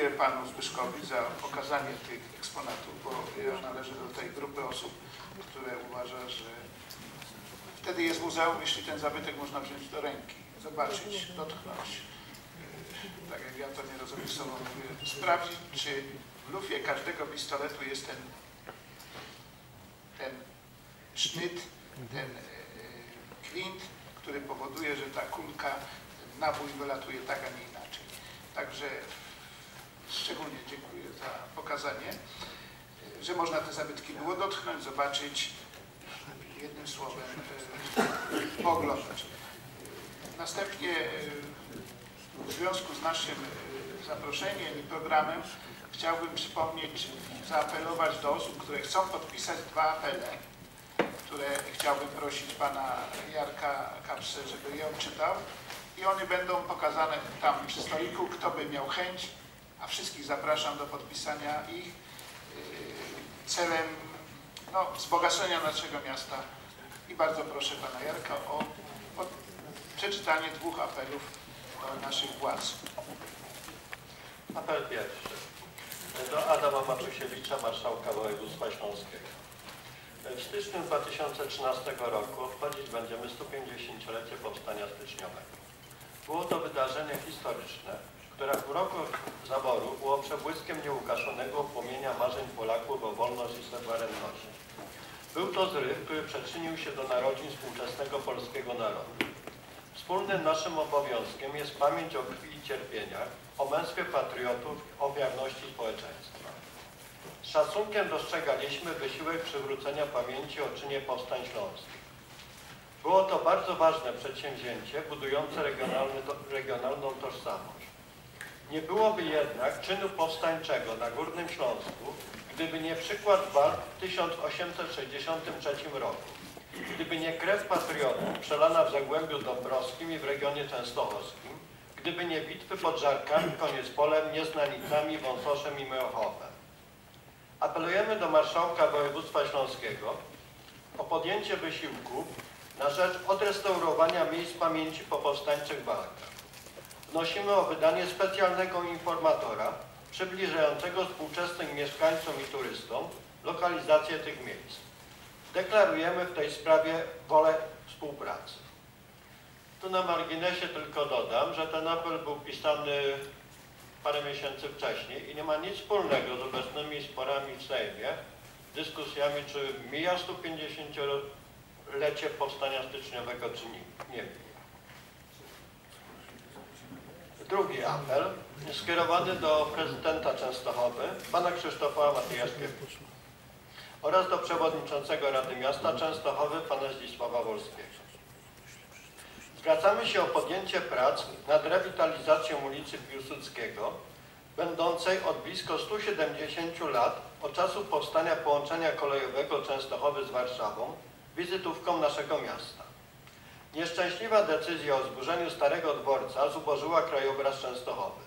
dziękuję panu Zbyszkowi za pokazanie tych eksponatów, bo ja należę do tej grupy osób, które uważa, że wtedy jest muzeum, jeśli ten zabytek można wziąć do ręki, zobaczyć, dotknąć. Yy, Tak jak ja to nie sobą mówię, sprawdzić, czy w lufie każdego pistoletu jest ten, ten sznyt, ten e, kwint, który powoduje, że ta kulka, nabój wylatuje tak, a nie inaczej. Także szczególnie dziękuję za pokazanie, że można te zabytki było dotknąć, zobaczyć, jednym słowem e, pooglądać. Następnie e, w związku z naszym e, zaproszeniem i programem chciałbym przypomnieć, zaapelować do osób, które chcą podpisać dwa apele, które chciałbym prosić pana Jarka Kapsę, żeby je odczytał i one będą pokazane tam przy stoliku, kto by miał chęć, a wszystkich zapraszam do podpisania ich yy, celem no, wzbogacenia naszego miasta i bardzo proszę pana Jarka o, o przeczytanie dwóch apelów do naszych władz. Apel pierwszy. Do Adama Maczusiewicza, marszałka województwa śląskiego. W styczniu 2013 roku obchodzić będziemy 150-lecie powstania styczniowego. Było to wydarzenie historyczne, które w roku zaboru było przebłyskiem nieukaszonego płomienia marzeń Polaków o wolność i suwerenność. Był to zryw, który przyczynił się do narodzin współczesnego polskiego narodu. Wspólnym naszym obowiązkiem jest pamięć o krwi i cierpieniach, o męstwie patriotów, o wierności społeczeństwa. Z szacunkiem dostrzegaliśmy wysiłek przywrócenia pamięci o czynie powstań śląskich. Było to bardzo ważne przedsięwzięcie budujące regionalną tożsamość. Nie byłoby jednak czynu powstańczego na Górnym Śląsku, gdyby nie przykład walk w 1863 roku, gdyby nie krew patriotów przelana w Zagłębiu Dąbrowskim i w regionie częstochowskim, gdyby nie bitwy pod Żarkami, Koniec Polem, Nieznanicami, Wąsoszem i Meochowem. Apelujemy do Marszałka Województwa Śląskiego o podjęcie wysiłku na rzecz odrestaurowania miejsc pamięci po powstańczych walkach. Wnosimy o wydanie specjalnego informatora przybliżającego współczesnym mieszkańcom i turystom lokalizację tych miejsc. Deklarujemy w tej sprawie wolę współpracy. Tu na marginesie tylko dodam, że ten apel był pisany parę miesięcy wcześniej i nie ma nic wspólnego z obecnymi sporami w Sejmie, dyskusjami, czy mija 150-lecie powstania styczniowego, czy nie, nie mija. Drugi apel skierowany do prezydenta Częstochowy, pana Krzysztofa Matyjaszkiewicza oraz do przewodniczącego Rady Miasta Częstochowy, pana Zdzisława Wolskiego. Zwracamy się o podjęcie prac nad rewitalizacją ulicy Piłsudskiego, będącej od blisko 170 lat od czasu powstania połączenia kolejowego Częstochowy z Warszawą, wizytówką naszego miasta. Nieszczęśliwa decyzja o zburzeniu Starego Dworca zubożyła krajobraz Częstochowy.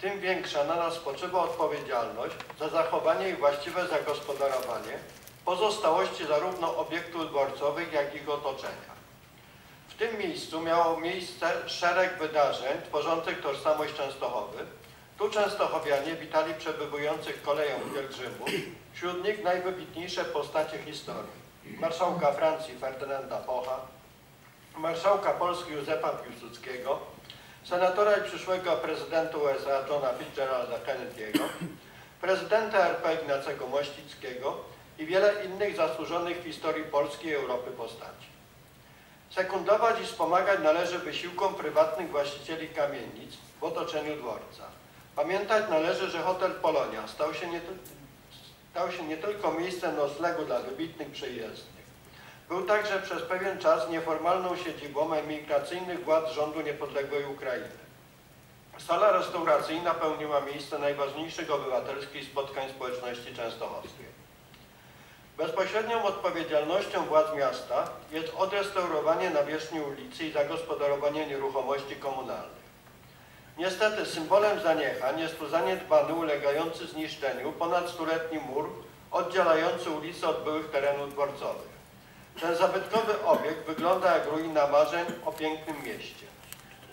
Tym większa na nas spoczywa odpowiedzialność za zachowanie i właściwe zagospodarowanie pozostałości zarówno obiektów dworcowych, jak i ich otoczenia. W tym miejscu miało miejsce szereg wydarzeń tworzących tożsamość Częstochowy. Tu Częstochowianie witali przebywających koleją pielgrzymów, wśród nich najwybitniejsze postacie historii. Marszałka Francji Ferdynanda Pocha, marszałka Polski Józefa Piłsudskiego, senatora i przyszłego prezydenta USA Johna Fitzgeralda Kennedy'ego, prezydenta RP Ignacego Mościckiego i wiele innych zasłużonych w historii Polski i Europy postaci. Sekundować i wspomagać należy wysiłkom prywatnych właścicieli kamienic w otoczeniu dworca. Pamiętać należy, że hotel Polonia stał się nie, stał się nie tylko miejscem noclegu dla wybitnych przyjezdnych, był także przez pewien czas nieformalną siedzibą emigracyjnych władz rządu niepodległej Ukrainy. Sala restauracyjna pełniła miejsce najważniejszych obywatelskich spotkań społeczności częstochowskiej. Bezpośrednią odpowiedzialnością władz miasta jest odrestaurowanie nawierzchni ulicy i zagospodarowanie nieruchomości komunalnych. Niestety symbolem zaniechań jest tu zaniedbany, ulegający zniszczeniu ponad stuletni mur oddzielający ulicę od byłych terenów dworcowych. Ten zabytkowy obiekt wygląda jak ruina marzeń o pięknym mieście.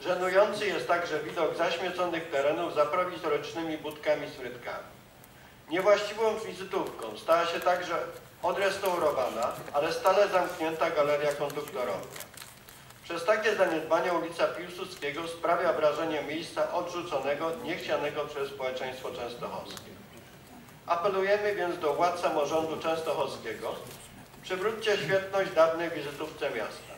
Żenujący jest także widok zaśmieconych terenów za prowizorycznymi budkami z frytkami. Niewłaściwą wizytówką stała się także odrestaurowana, ale stale zamknięta galeria konduktorowa. Przez takie zaniedbania ulica Piłsudskiego sprawia wrażenie miejsca odrzuconego, niechcianego przez społeczeństwo częstochowskie. Apelujemy więc do władz samorządu częstochowskiego, przywróćcie świetność dawnej wizytówce miasta.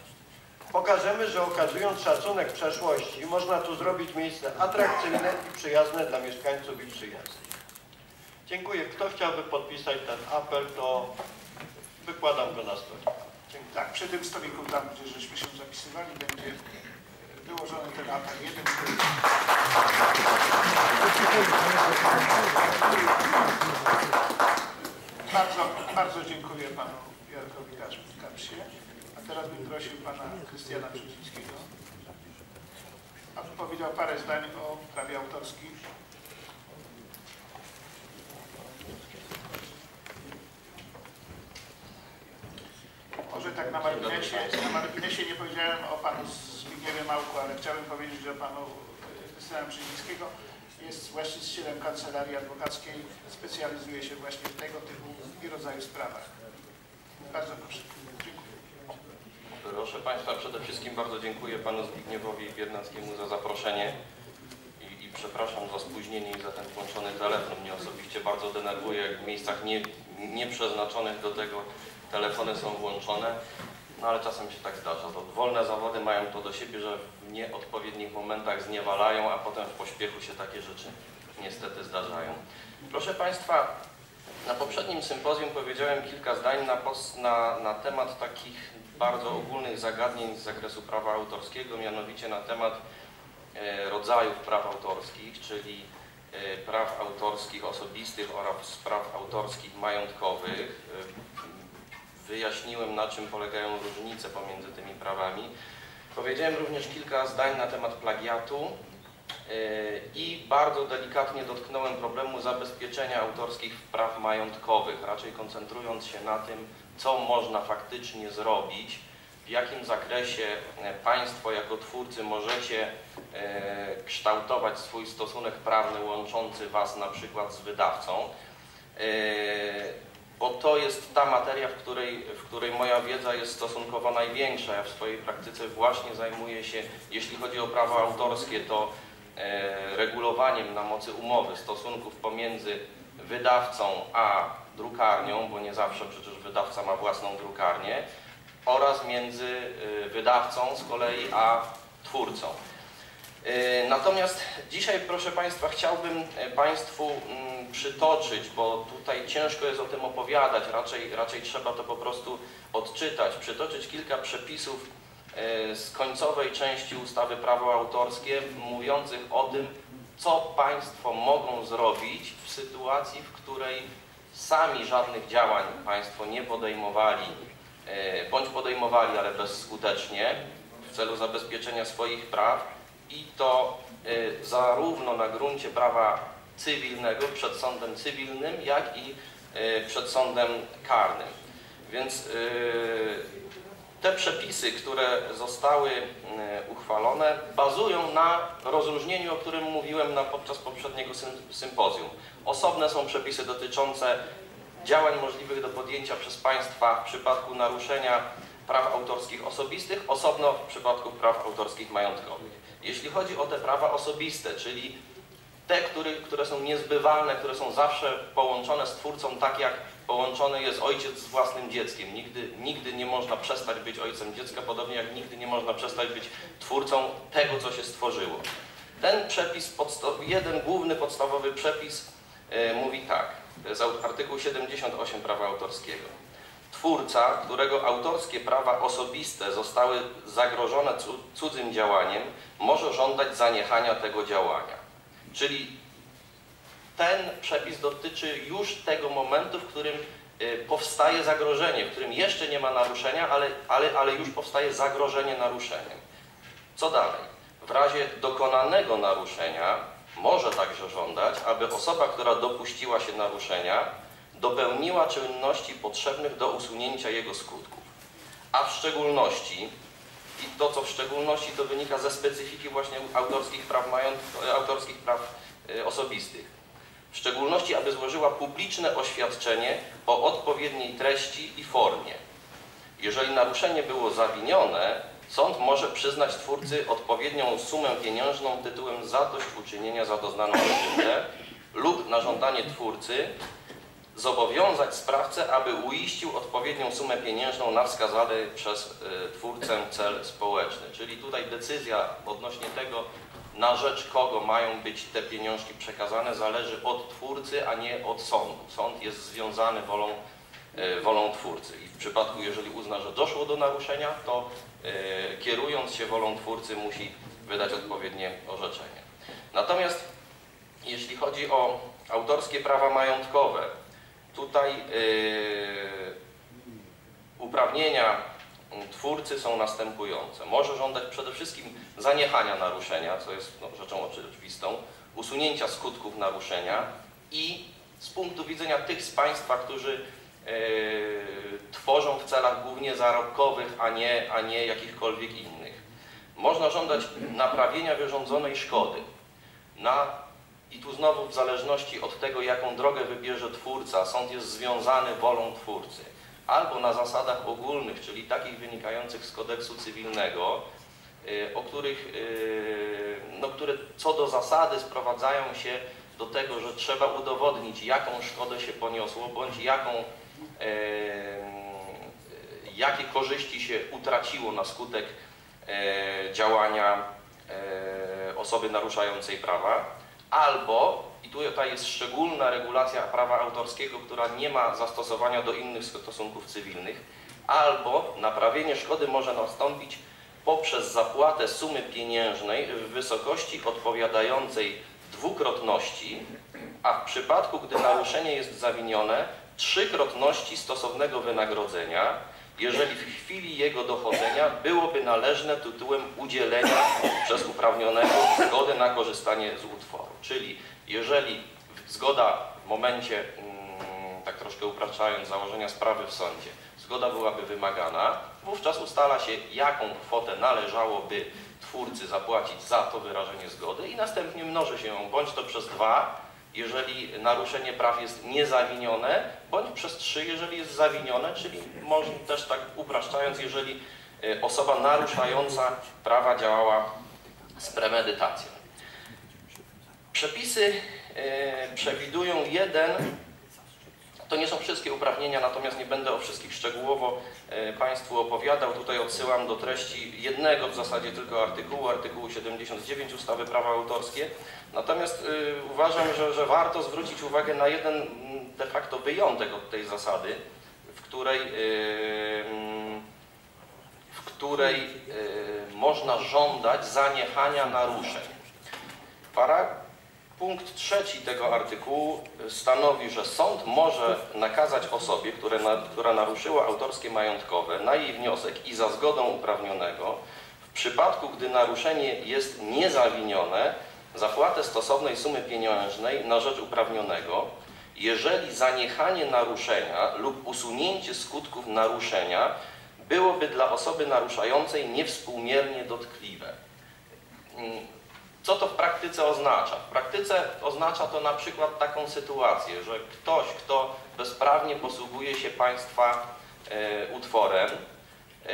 Pokażemy, że okazując szacunek przeszłości, można tu zrobić miejsce atrakcyjne i przyjazne dla mieszkańców i przyjaznych. Dziękuję. Kto chciałby podpisać ten apel, to wykładam go na stole. Dziękuję. Tak, przy tym stoliku tam, gdzie żeśmy się zapisywali, będzie wyłożony ten apel jeden. Bardzo, bardzo dziękuję panu Kapsie. A teraz bym prosił pana Krystiana Brzezińskiego, aby powiedział parę zdań o prawie autorskim. Może tak na marginesie, na marginesie nie powiedziałem o panu Zbigniewie Małku, ale chciałbym powiedzieć, że panu e, Krystiana Brzezińskiego jest właścicielem kancelarii adwokackiej, specjalizuje się właśnie w tego typu i rodzaju sprawach. Bardzo proszę. Proszę Państwa, przede wszystkim bardzo dziękuję Panu Zbigniewowi Biernackiemu za zaproszenie i, i przepraszam za spóźnienie i za ten włączony telefon. Mnie osobiście bardzo denerwuje, jak w miejscach nie, nieprzeznaczonych do tego telefony są włączone, no ale czasem się tak zdarza. To wolne zawody mają to do siebie, że w nieodpowiednich momentach zniewalają, a potem w pośpiechu się takie rzeczy niestety zdarzają. Proszę Państwa, na poprzednim sympozjum powiedziałem kilka zdań na, na, na temat takich bardzo ogólnych zagadnień z zakresu prawa autorskiego, mianowicie na temat e, rodzajów praw autorskich, czyli e, praw autorskich osobistych oraz praw autorskich majątkowych. E, wyjaśniłem, na czym polegają różnice pomiędzy tymi prawami. Powiedziałem również kilka zdań na temat plagiatu, i bardzo delikatnie dotknąłem problemu zabezpieczenia autorskich praw majątkowych, raczej koncentrując się na tym, co można faktycznie zrobić, w jakim zakresie e, Państwo jako twórcy możecie e, kształtować swój stosunek prawny łączący Was na przykład z wydawcą, e, bo to jest ta materia, w której, w której moja wiedza jest stosunkowo największa. Ja w swojej praktyce właśnie zajmuję się, jeśli chodzi o prawo autorskie, to regulowaniem na mocy umowy stosunków pomiędzy wydawcą a drukarnią, bo nie zawsze przecież wydawca ma własną drukarnię, oraz między e, wydawcą z kolei a twórcą. E, natomiast dzisiaj, proszę Państwa, chciałbym Państwu mm, przytoczyć, bo tutaj ciężko jest o tym opowiadać, raczej, raczej trzeba to po prostu odczytać, przytoczyć kilka przepisów E, z końcowej części ustawy prawo autorskie mówiących o tym, co państwo mogą zrobić w sytuacji, w której sami żadnych działań państwo nie podejmowali, e, bądź podejmowali, ale bezskutecznie w celu zabezpieczenia swoich praw i to e, zarówno na gruncie prawa cywilnego przed sądem cywilnym, jak i przed sądem karnym. Więc przepisy, które zostały e, uchwalone, bazują na rozróżnieniu, o którym mówiłem na, podczas poprzedniego sympozjum. Osobne są przepisy dotyczące działań możliwych do podjęcia przez państwa w przypadku naruszenia praw autorskich osobistych, osobno w przypadku praw autorskich majątkowych. Jeśli chodzi o te prawa osobiste, czyli te, które, które są niezbywalne, które są zawsze połączone z twórcą, tak jak połączony jest ojciec z własnym dzieckiem. Nigdy, nigdy nie można przestać być ojcem dziecka, podobnie jak nigdy nie można przestać być twórcą tego, co się stworzyło. Ten przepis, jeden główny podstawowy przepis yy, mówi tak, to jest artykuł 78 prawa autorskiego. Twórca, którego autorskie prawa osobiste zostały zagrożone cudzym działaniem, może żądać zaniechania tego działania. Czyli ten przepis dotyczy już tego momentu, w którym y, powstaje zagrożenie, w którym jeszcze nie ma naruszenia, ale, ale, ale już powstaje zagrożenie naruszeniem. Co dalej? W razie dokonanego naruszenia może także żądać, aby osoba, która dopuściła się naruszenia, dopełniła czynności potrzebnych do usunięcia jego skutków. A w szczególności i to, co w szczególności to wynika ze specyfiki właśnie autorskich praw, mająt, autorskich praw y, osobistych. W szczególności, aby złożyła publiczne oświadczenie o odpowiedniej treści i formie. Jeżeli naruszenie było zawinione, sąd może przyznać twórcy odpowiednią sumę pieniężną tytułem zadośćuczynienia za doznaną krzywdę lub na żądanie twórcy zobowiązać sprawcę, aby uiścił odpowiednią sumę pieniężną na wskazany przez y, twórcę cel społeczny. Czyli tutaj decyzja odnośnie tego, na rzecz kogo mają być te pieniążki przekazane, zależy od twórcy, a nie od sądu. Sąd jest związany wolą, y, wolą twórcy i w przypadku, jeżeli uzna, że doszło do naruszenia, to y, kierując się wolą twórcy musi wydać odpowiednie orzeczenie. Natomiast jeśli chodzi o autorskie prawa majątkowe, tutaj yy, uprawnienia twórcy są następujące. Może żądać przede wszystkim zaniechania naruszenia, co jest no, rzeczą oczywistą, usunięcia skutków naruszenia i z punktu widzenia tych z Państwa, którzy yy, tworzą w celach głównie zarobkowych, a nie, a nie jakichkolwiek innych. Można żądać naprawienia wyrządzonej szkody na i tu znowu w zależności od tego, jaką drogę wybierze twórca, sąd jest związany wolą twórcy. Albo na zasadach ogólnych, czyli takich wynikających z kodeksu cywilnego, y, o których, y, no, które co do zasady sprowadzają się do tego, że trzeba udowodnić, jaką szkodę się poniosło, bądź jaką, y, jakie korzyści się utraciło na skutek działania osoby naruszającej prawa albo, i tutaj jest szczególna regulacja prawa autorskiego, która nie ma zastosowania do innych stosunków cywilnych, albo naprawienie szkody może nastąpić poprzez zapłatę sumy pieniężnej w wysokości odpowiadającej dwukrotności, a w przypadku, gdy naruszenie jest zawinione, trzykrotności stosownego wynagrodzenia, jeżeli w chwili jego dochodzenia byłoby należne tytułem udzielenia przez uprawnionego zgody na korzystanie z utworu. Czyli jeżeli zgoda w momencie, mm, tak troszkę upraszczając, założenia sprawy w sądzie, zgoda byłaby wymagana, wówczas ustala się, jaką kwotę należałoby twórcy zapłacić za to wyrażenie zgody i następnie mnoży się ją bądź to przez dwa, jeżeli naruszenie praw jest niezawinione, bądź przez trzy, jeżeli jest zawinione, czyli może też tak upraszczając, jeżeli e, osoba naruszająca prawa działała z premedytacją. Przepisy e, przewidują jeden, to nie są wszystkie uprawnienia, natomiast nie będę o wszystkich szczegółowo e, Państwu opowiadał. Tutaj odsyłam do treści jednego w zasadzie tylko artykułu, artykułu 79 ustawy prawa autorskie. Natomiast e, uważam, że, że warto zwrócić uwagę na jeden de facto wyjątek od tej zasady, w której, w której można żądać zaniechania naruszeń. Para Punkt trzeci tego artykułu stanowi, że sąd może nakazać osobie, które na, która naruszyła autorskie majątkowe na jej wniosek i za zgodą uprawnionego, w przypadku gdy naruszenie jest niezawinione, zapłatę stosownej sumy pieniężnej na rzecz uprawnionego, jeżeli zaniechanie naruszenia lub usunięcie skutków naruszenia byłoby dla osoby naruszającej niewspółmiernie dotkliwe. Co to w praktyce oznacza? W praktyce oznacza to na przykład taką sytuację, że ktoś, kto bezprawnie posługuje się Państwa e, utworem, e,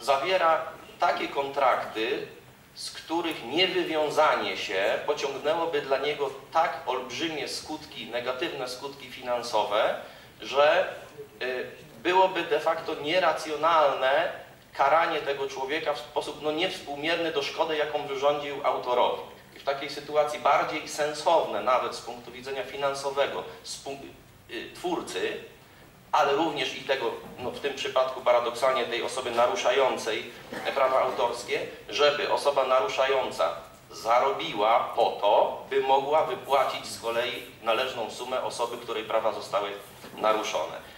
zawiera takie kontrakty, z których niewywiązanie się pociągnęłoby dla niego tak olbrzymie skutki, negatywne skutki finansowe, że e, byłoby de facto nieracjonalne karanie tego człowieka w sposób no, niewspółmierny do szkody, jaką wyrządził autorowi. I w takiej sytuacji bardziej sensowne nawet z punktu widzenia finansowego y, twórcy, ale również i tego, no, w tym przypadku paradoksalnie tej osoby naruszającej prawa autorskie, żeby osoba naruszająca zarobiła po to, by mogła wypłacić z kolei należną sumę osoby, której prawa zostały naruszone.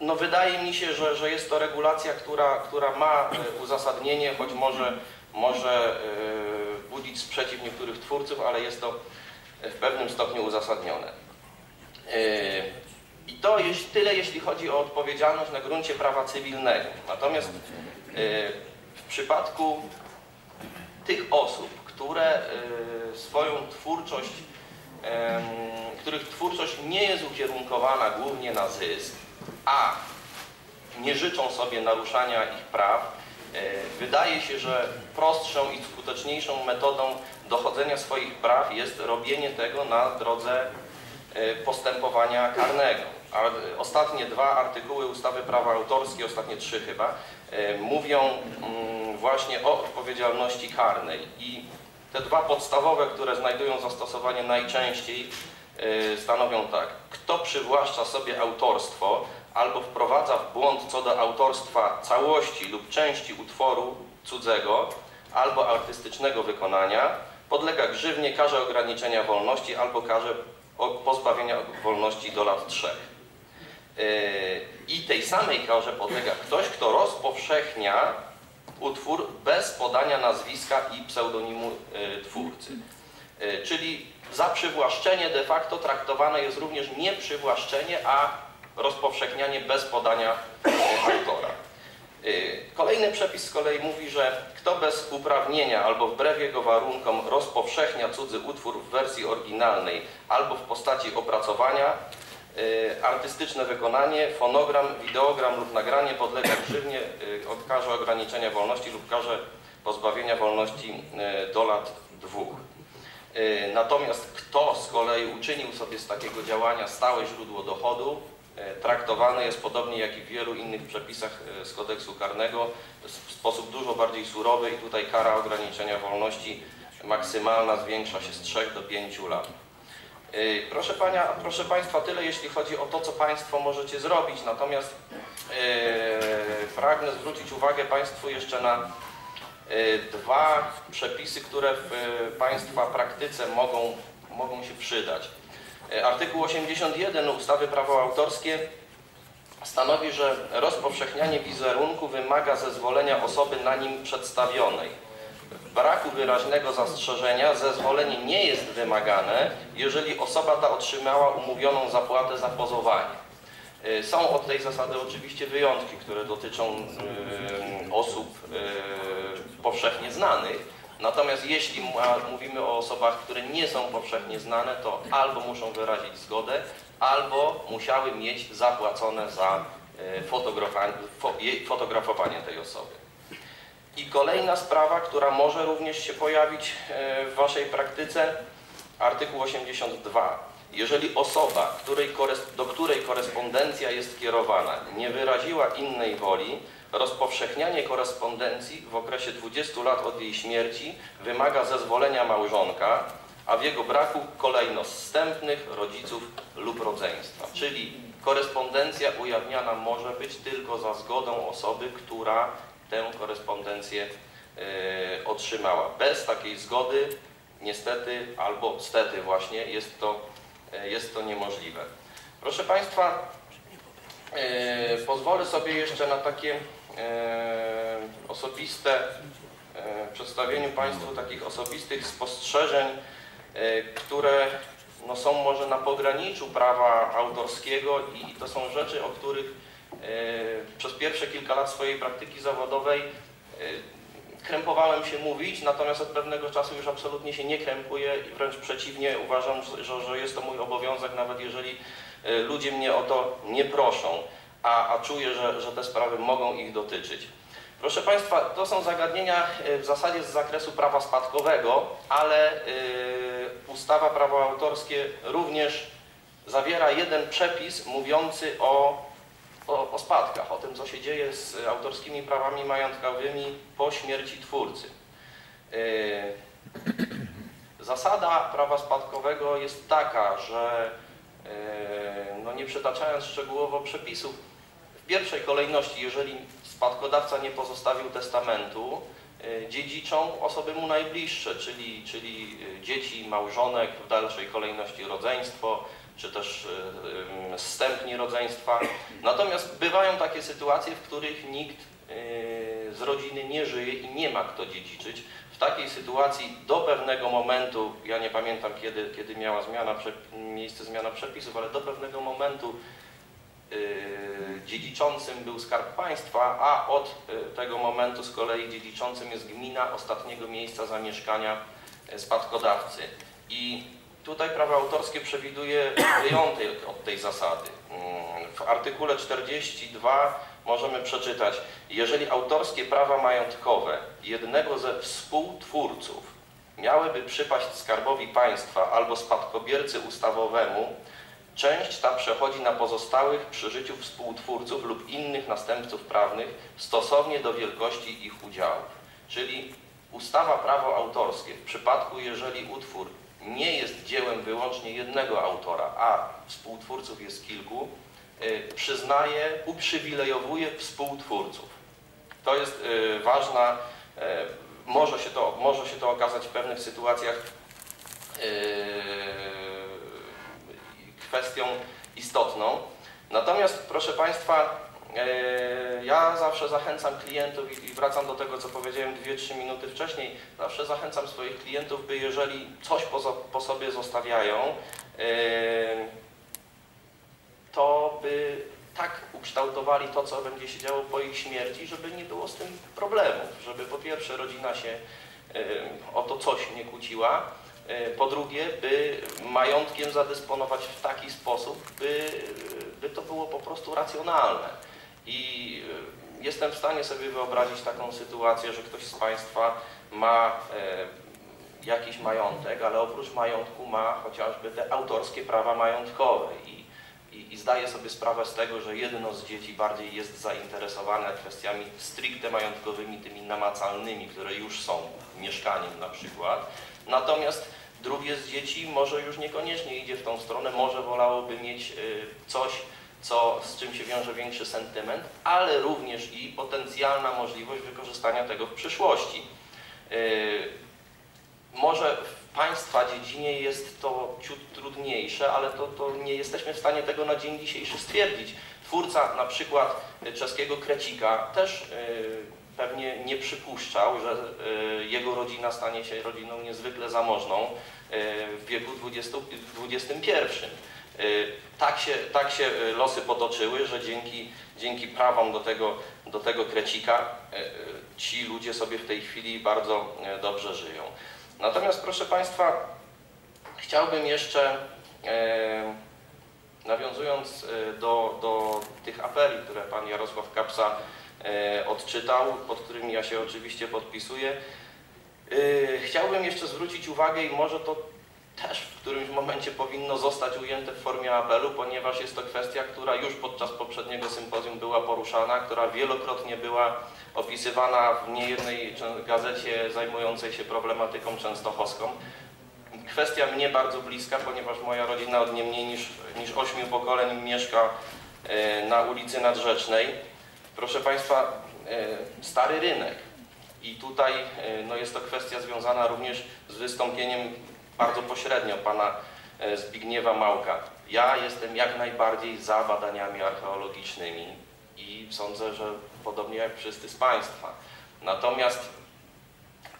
No wydaje mi się, że, że jest to regulacja, która, która ma e, uzasadnienie, choć może, może e, budzić sprzeciw niektórych twórców, ale jest to w pewnym stopniu uzasadnione. E, I to jest tyle, jeśli chodzi o odpowiedzialność na gruncie prawa cywilnego. Natomiast w przypadku tych osób, które swoją twórczość, których twórczość nie jest ukierunkowana głównie na zysk, a nie życzą sobie naruszania ich praw, e, wydaje się, że prostszą i skuteczniejszą metodą dochodzenia swoich praw jest robienie tego na drodze e, postępowania karnego. A e, ostatnie dwa artykuły ustawy prawa autorskie, ostatnie trzy chyba, mówią mm, właśnie o odpowiedzialności karnej i te dwa podstawowe, które znajdują zastosowanie najczęściej, stanowią tak. Kto przywłaszcza sobie autorstwo albo wprowadza w błąd co do autorstwa całości lub części utworu cudzego albo artystycznego wykonania, podlega grzywnie, karze ograniczenia wolności albo karze pozbawienia wolności do lat trzech. Yy, I tej samej karze podlega ktoś, kto rozpowszechnia utwór bez podania nazwiska i pseudonimu yy, twórcy. Czyli za przywłaszczenie de facto traktowane jest również nie przywłaszczenie, a rozpowszechnianie bez podania autora. Yy, Kolejny przepis z kolei mówi, że kto bez uprawnienia albo wbrew jego warunkom rozpowszechnia cudzy utwór w wersji oryginalnej albo w postaci opracowania, yy, artystyczne wykonanie, fonogram, wideogram lub nagranie podlega grzywnie yy, od karze ograniczenia wolności lub karze pozbawienia wolności do lat dwóch. Yy, Natomiast kto z kolei uczynił sobie z takiego działania stałe źródło dochodu, e, traktowany jest podobnie jak i w wielu innych przepisach e, z kodeksu karnego w sposób dużo bardziej surowy i tutaj kara ograniczenia wolności maksymalna zwiększa się z 3 do 5 lat. E, Proszę, Pania, proszę Państwa, tyle jeśli chodzi o to, co Państwo możecie zrobić, natomiast e, pragnę zwrócić uwagę Państwu jeszcze na e, dwa przepisy, które w e, Państwa praktyce mogą, mogą się przydać. E, Artykuł 81 ustawy prawo autorskie stanowi, że rozpowszechnianie wizerunku wymaga zezwolenia osoby na nim przedstawionej. W braku wyraźnego zastrzeżenia zezwolenie nie jest wymagane, jeżeli osoba ta otrzymała umówioną zapłatę za pozowanie. Są od tej zasady oczywiście wyjątki, które dotyczą osób powszechnie znanych. Natomiast jeśli mówimy o osobach, które nie są powszechnie znane, to albo muszą wyrazić zgodę, albo musiały mieć zapłacone za jej- fotografowanie tej osoby. I kolejna sprawa, która może również się pojawić e, w Waszej praktyce, artykuł 82. Jeżeli osoba, do której korespondencja jest kierowana, nie wyraziła innej woli, rozpowszechnianie korespondencji w okresie 20 lat od jej śmierci wymaga zezwolenia małżonka, a w jego braku kolejno zstępnych rodziców lub rodzeństwa. Czyli korespondencja ujawniana może być tylko za zgodą osoby, która tę korespondencję e, otrzymała. Bez takiej zgody niestety albo stety właśnie jest to, e, jest to niemożliwe. Proszę Państwa, e, pozwolę sobie jeszcze na takie osobiste e, przedstawieniu Państwu takich osobistych spostrzeżeń, e, które no, są może na pograniczu prawa autorskiego i to są rzeczy, o których e, przez pierwsze kilka lat swojej praktyki zawodowej e, krępowałem się mówić, natomiast od pewnego czasu już absolutnie się nie krępuję i wręcz przeciwnie uważam, że, że jest to mój obowiązek, nawet jeżeli e, ludzie mnie o to nie proszą, a, a czuję, że, że te sprawy mogą ich dotyczyć. Proszę Państwa, to są zagadnienia e, w zasadzie z zakresu prawa spadkowego, ale e, ustawa prawo autorskie również zawiera jeden przepis mówiący o, o, o spadkach, o tym, co się dzieje z autorskimi prawami majątkowymi po śmierci twórcy. E, Zasada prawa spadkowego jest taka, że no nie przytaczając szczegółowo przepisów, pierwszej kolejności, jeżeli spadkodawca nie pozostawił testamentu, e, dziedziczą osoby mu najbliższe, czyli, czyli e, dzieci, małżonek, w dalszej kolejności rodzeństwo, czy też zstępni rodzeństwa. Natomiast bywają takie sytuacje, w których nikt z rodziny nie żyje i nie ma kto dziedziczyć. W takiej sytuacji do pewnego momentu, ja nie pamiętam kiedy, kiedy miała zmiana, miejsce zmiana przepisów, ale do pewnego momentu y, dziedziczącym był Skarb Państwa, a od y, tego momentu z kolei dziedziczącym jest gmina ostatniego miejsca zamieszkania y, spadkodawcy. I tutaj prawo autorskie przewiduje wyjątek od tej zasady. Mm, W artykule 42 możemy przeczytać, jeżeli autorskie prawa majątkowe jednego ze współtwórców miałyby przypaść skarbowi państwa albo spadkobiercy ustawowemu, część ta przechodzi na pozostałych przy życiu współtwórców lub innych następców prawnych stosownie do wielkości ich udziałów. Czyli ustawa prawo autorskie w przypadku, jeżeli utwór nie jest dziełem wyłącznie jednego autora, a współtwórców jest kilku, y, przyznaje, uprzywilejowuje współtwórców. To jest y, ważna, y, może się to, może się to okazać w pewnych sytuacjach kwestią istotną. Natomiast, proszę Państwa, yy, ja zawsze zachęcam klientów i- wracam do tego, co powiedziałem 2-3 minuty wcześniej. Zawsze zachęcam swoich klientów, by jeżeli coś po, sobie zostawiają, yy, to by tak ukształtowali to, co będzie się działo po ich śmierci, żeby nie było z tym problemów, żeby po pierwsze rodzina się y, o to coś nie kłóciła, po drugie, by majątkiem zadysponować w taki sposób, by, by to było po prostu racjonalne. I y, jestem w stanie sobie wyobrazić taką sytuację, że ktoś z Państwa ma y, jakiś majątek, ale oprócz majątku ma chociażby te autorskie prawa majątkowe i i, i zdaję sobie sprawę z tego, że jedno z dzieci bardziej jest zainteresowane kwestiami stricte majątkowymi, tymi namacalnymi, które już są mieszkaniem na przykład. Natomiast drugie z dzieci może już niekoniecznie idzie w tą stronę, może wolałoby mieć y, coś, co, z czym się wiąże większy sentyment, ale również i potencjalna możliwość wykorzystania tego w przyszłości. Y, może Państwa dziedzinie jest to ciut trudniejsze, ale to, to nie jesteśmy w stanie tego na dzień dzisiejszy stwierdzić. Twórca na przykład czeskiego krecika też y, pewnie nie przypuszczał, że y, jego rodzina stanie się rodziną niezwykle zamożną y, w wieku XX XXI. Tak się, tak się losy potoczyły, że dzięki, dzięki prawom do tego, do tego krecika ci ludzie sobie w tej chwili bardzo dobrze żyją. Natomiast proszę Państwa, chciałbym jeszcze, e, nawiązując e, do, do tych apeli, które Pan Jarosław Kapsa e, odczytał, pod którymi ja się oczywiście podpisuję, chciałbym jeszcze zwrócić uwagę i może to też w którymś momencie powinno zostać ujęte w formie apelu, ponieważ jest to kwestia, która już podczas poprzedniego sympozjum była poruszana, która wielokrotnie była opisywana w niejednej gazecie zajmującej się problematyką częstochowską. Kwestia mnie bardzo bliska, ponieważ moja rodzina od nie mniej niż, niż ośmiu pokoleń mieszka e, na ulicy Nadrzecznej. Proszę Państwa, e, stary rynek. I tutaj e, no jest to kwestia związana również z wystąpieniem bardzo pośrednio pana e, Zbigniewa Małka. Ja jestem jak najbardziej za badaniami archeologicznymi i sądzę, że podobnie jak wszyscy z Państwa. Natomiast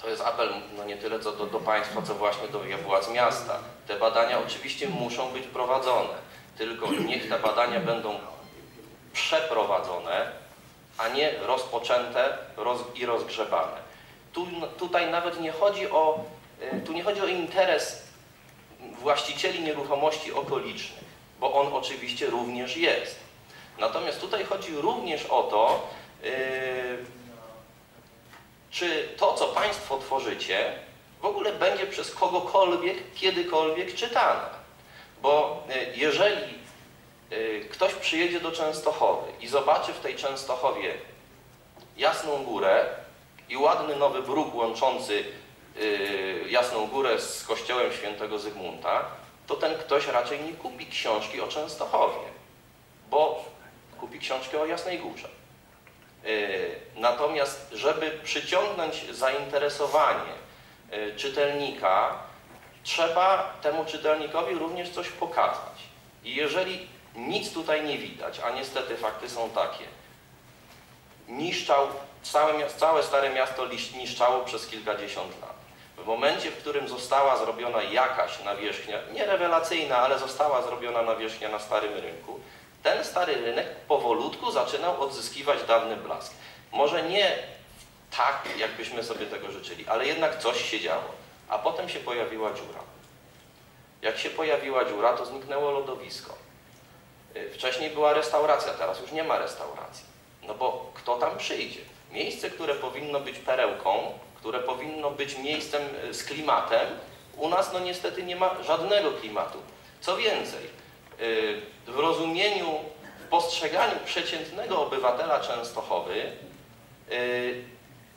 to jest apel no nie tyle co do, do Państwa, co właśnie do władz miasta. Te badania oczywiście muszą być prowadzone, tylko niech te badania będą przeprowadzone, a nie rozpoczęte roz, i rozgrzebane. Tu, tutaj nawet nie chodzi o, tu nie chodzi o interes właścicieli nieruchomości okolicznych, bo on oczywiście również jest. Natomiast tutaj chodzi również o to, yy, czy to, co Państwo tworzycie, w ogóle będzie przez kogokolwiek, kiedykolwiek czytane. Bo y, jeżeli y, ktoś przyjedzie do Częstochowy i zobaczy w tej Częstochowie Jasną Górę i ładny nowy bruk łączący y, Jasną Górę z kościołem świętego Zygmunta, to ten ktoś raczej nie kupi książki o Częstochowie, bo kupi książkę o Jasnej Górze. Y, Natomiast, żeby przyciągnąć zainteresowanie y, czytelnika, trzeba temu czytelnikowi również coś pokazać. I jeżeli nic tutaj nie widać, a niestety fakty są takie, niszczał, całe, całe Stare Miasto niszczało przez kilkadziesiąt lat. W momencie, w którym została zrobiona jakaś nawierzchnia, nie rewelacyjna, ale została zrobiona nawierzchnia na Starym Rynku, ten stary rynek powolutku zaczynał odzyskiwać dawny blask. Może nie tak, jakbyśmy sobie tego życzyli, ale jednak coś się działo. A potem się pojawiła dziura. Jak się pojawiła dziura, to zniknęło lodowisko. Y, Wcześniej była restauracja, teraz już nie ma restauracji. No bo kto tam przyjdzie? Miejsce, które powinno być perełką, które powinno być miejscem y, z klimatem, u nas no niestety nie ma żadnego klimatu. Co więcej, y, w rozumieniu, w postrzeganiu przeciętnego obywatela Częstochowy, y,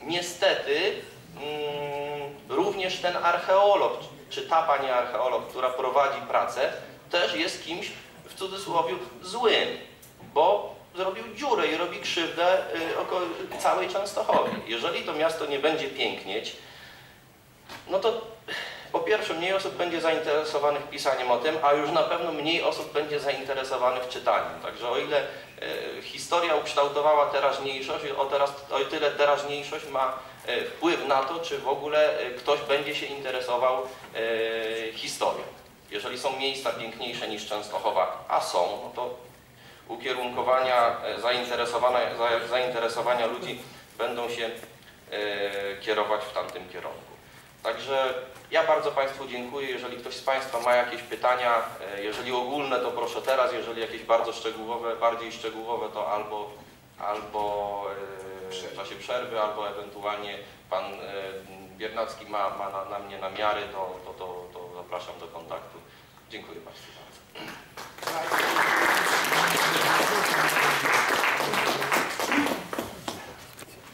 niestety mm, również ten archeolog, czy ta pani archeolog, która prowadzi pracę, też jest kimś w cudzysłowie złym, bo zrobił dziurę i robi krzywdę y, całej Częstochowie. Jeżeli to miasto nie będzie pięknieć, no to po pierwsze mniej osób będzie zainteresowanych pisaniem o tym, a już na pewno mniej osób będzie zainteresowanych czytaniem. Także o ile e, historia ukształtowała teraźniejszość, o, teraz, o tyle teraźniejszość ma e, wpływ na to, czy w ogóle ktoś będzie się interesował historią. Jeżeli są miejsca piękniejsze niż Częstochowa, a są, no to ukierunkowania e, zainteresowania, za- zainteresowania ludzi będą się e, kierować w tamtym kierunku. Także ja bardzo Państwu dziękuję. Jeżeli ktoś z Państwa ma jakieś pytania, e, jeżeli ogólne, to proszę teraz. Jeżeli jakieś bardzo szczegółowe, bardziej szczegółowe, to albo, albo w czasie przerwy, albo ewentualnie Pan Biernacki ma, ma na, na mnie namiary, to, to, to, to zapraszam do kontaktu. Dziękuję Państwu.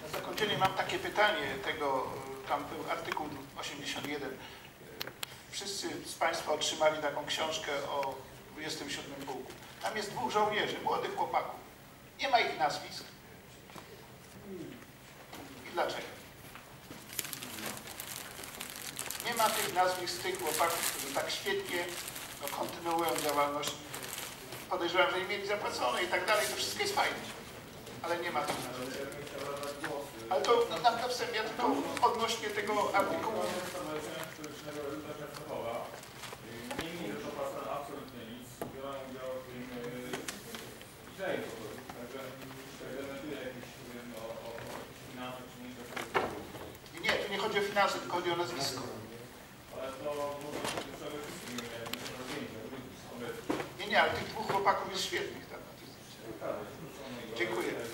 Na zakończenie mam takie pytanie tego, tam był artykuł 81. Y, Wszyscy z Państwa otrzymali taką książkę o 27 pułku. Tam jest dwóch żołnierzy, młodych chłopaków. Nie ma ich nazwisk. I dlaczego? Nie ma tych nazwisk tych chłopaków, którzy tak świetnie no, kontynuują działalność. Podejrzewam, że nie mieli zapłacone i tak dalej. To wszystko jest fajne. Ale nie ma nazwisk. Ale to no, na wstępie, tylko odnośnie tego artykułu. Nie, tu nie chodzi o finanse, tylko chodzi o nazwisko. Ale to nie, tych dwóch chłopaków jest świetnych tam na. Dziękuję.